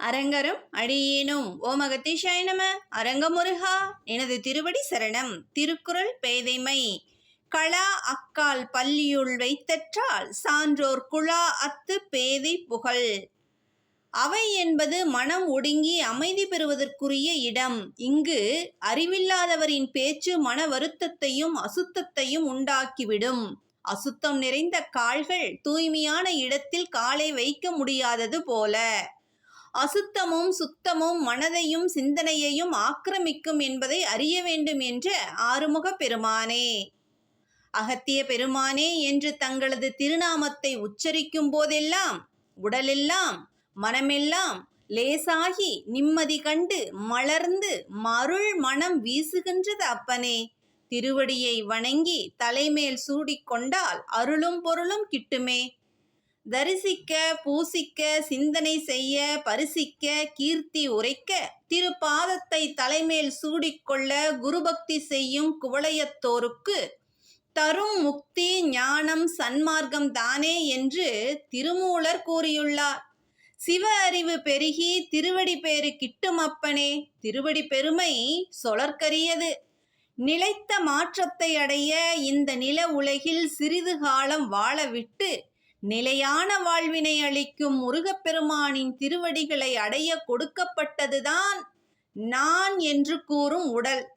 அரங்கரும் அடியேனும். ஓம் நம அரங்கமுருகா. எனது திருவடி சரணம். திருக்குறள் பேதைமை. களா அக்கால் பள்ளியுள் வைத்தற்றால் சான்றோர் குழா அத்து பேதை புகழ். அவை என்பது மனம் ஒடுங்கி அமைதி பெறுவதற்குரிய இடம். இங்கு அறிவில்லாதவரின் பேச்சு மன வருத்தத்தையும் அசுத்தத்தையும் உண்டாக்கிவிடும். அசுத்தம் நிறைந்த கால்கள் தூய்மையான இடத்தில் காலை வைக்க முடியாதது போல. அசுத்தமும் சுத்தமும் மனதையும் சிந்தனையையும் ஆக்கிரமிக்கும் என்பதை அறிய வேண்டும் என்ற ஆறுமுக பெருமானே. அகத்திய பெருமானே என்று தங்களது திருநாமத்தை உச்சரிக்கும் போதெல்லாம் உடலெல்லாம் மனமெல்லாம் லேசாகி நிம்மதி கண்டு மலர்ந்து மருள் மனம் வீசுகின்றது அப்பனே. திருவடியை வணங்கி தலைமேல் சூடிக்கொண்டால் அருளும் பொருளும் கிட்டுமே. தரிசிக்க பூசிக்க சிந்தனை செய்ய பரிசிக்க கீர்த்தி உரைக்க திருப்பாதத்தை தலைமேல் சூடிக்கொள்ள குருபக்தி செய்யும் குவளையத்தோருக்கு தரும் முக்தி ஞானம் சன்மார்க்கம் தானே என்று திருமூலர் கூறியுள்ளார். சிவ அறிவு பெருகி திருவடி பேரு கிட்டும் அப்பனே திருவடி பெருமை சொலற்கரியது நிலைத்த மாற்றத்தை அடைய இந்த நில உலகில் சிறிது காலம் வாழவிட்டு நிலையான வாழ்வினை அளிக்கும் முருகப்பெருமானின் திருவடிகளை அடைய கொடுக்கப்பட்டதுதான் நான் என்று கூறும் உடல்.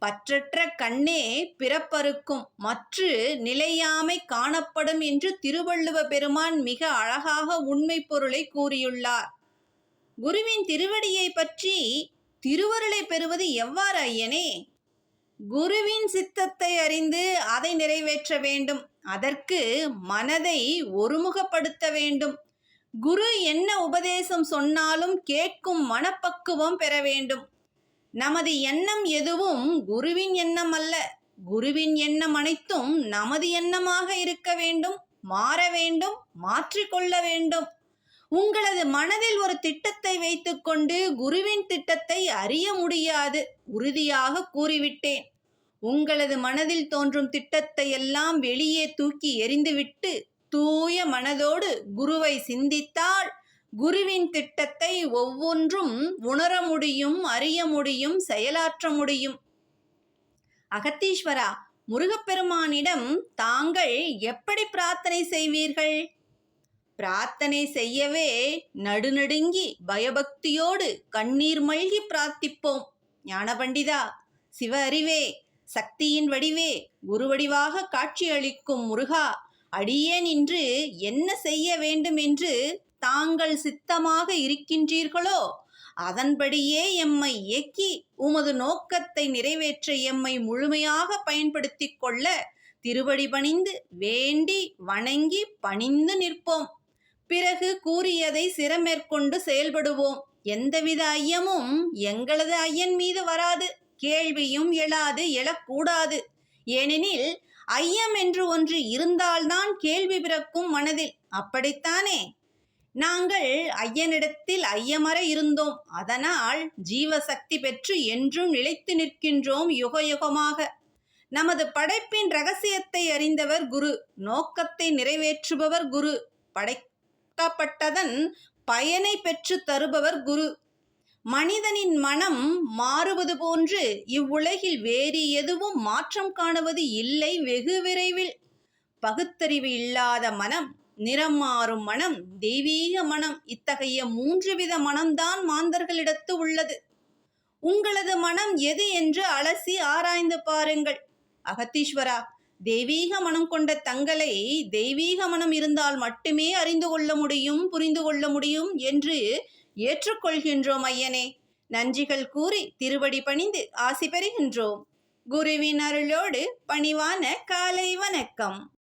பற்றற்ற கண்ணே பிறப்பறுக்கும் மற்று நிலையாமை காணப்படும் என்று திருவள்ளுவ பெருமான் மிக அழகாக உண்மை பொருளை கூறியுள்ளார். குருவின் திருவடியை பற்றி திருவருளை பெறுவது எவ்வாறு ஐயனே? குருவின் சித்தத்தை அறிந்து அதை நிறைவேற்ற வேண்டும். அதற்கு மனதை ஒருமுகப்படுத்த வேண்டும். குரு என்ன உபதேசம் சொன்னாலும் கேட்கும் மனப்பக்குவம் பெற வேண்டும். நமது எண்ணம் எதுவும் குருவின் எண்ணம் அல்ல. குருவின் எண்ணம் அனைத்தும் நமது எண்ணமாக இருக்க வேண்டும் மாற வேண்டும் மாற்றிக்கொள்ள வேண்டும். உங்களது மனதில் ஒரு திட்டத்தை வைத்துக்கொண்டு குருவின் திட்டத்தை அறிய முடியாது உறுதியாக கூறிவிட்டேன். உங்களது மனதில் தோன்றும் திட்டத்தை எல்லாம் வெளியே தூக்கி எறிந்துவிட்டு தூய மனதோடு குருவை சிந்தித்தால் குருவின் திட்டத்தை ஒவ்வொன்றும் உணர முடியும் அறிய முடியும் செயலாற்ற முடியும். அகத்தீஸ்வரா முருகப்பெருமானிடம் தாங்கள் எப்படி பிரார்த்தனை செய்வீர்கள்? பிரார்த்தனை செய்யவே நடுநடுங்கி பயபக்தியோடு கண்ணீர் மல்கி பிரார்த்திப்போம். ஞானபண்டிதா சிவ அறிவே சக்தியின் வடிவே குருவடிவாக காட்சியளிக்கும் முருகா அடியேன் இன்று என்ன செய்ய வேண்டும் என்று தாங்கள் சித்தமாக இருக்கின்றீர்களோ? அதன்படியே எம்மை இயக்கி உமது நோக்கத்தை நிறைவேற்ற எம்மை முழுமையாக பயன்படுத்தி கொள்ள திருவடி பணிந்து வேண்டி வணங்கி பணிந்து நிற்போம். பிறகு கூறியதை சிரமேற்கொண்டு செயல்படுவோம். எந்தவித ஐயமும் எங்களது ஐயன் மீது வராது. கேள்வியும் எழாது எழக்கூடாது. ஏனெனில் ஐயம் என்று ஒன்று இருந்தால்தான் கேள்வி பிறக்கும் மனதில். அப்படித்தானே? நாங்கள் ஐயனிடத்தில் ஐயமர இருந்தோம். அதனால் ஜீவசக்தி பெற்று என்றும் நிலைத்து நிற்கின்றோம் யுக யுகமாக நமது படைப்பின் ரகசியத்தை அறிந்தவர் குரு நோக்கத்தை நிறைவேற்றுபவர் குரு படைக்கப்பட்டதன் பயனை பெற்று தருபவர் குரு. மனிதனின் மனம் மாறுவது போன்று இவ்வுலகில் வேறு எதுவும் மாற்றம் காணுவது இல்லை வெகு விரைவில். பகுத்தறிவு இல்லாத மனம் நிறம் மாறும் மனம் தெய்வீக மனம் இத்தகைய மூன்று வித மனம்தான் மாந்தர்களிடத்து உள்ளது. உங்களது மனம் எது என்று அலசி ஆராய்ந்து பாருங்கள். அகத்தீஸ்வரா தெய்வீக மனம் கொண்ட தங்களை தெய்வீக மனம் இருந்தால் மட்டுமே அறிந்து கொள்ள முடியும் புரிந்து கொள்ள முடியும் என்று ஏற்றுக்கொள்கின்றோம் ஐயனே. நன்றிகள் கூறி திருவடி பணிந்து ஆசி பெறுகின்றோம். குருவின் அருளோடு பணிவான காலை வணக்கம்.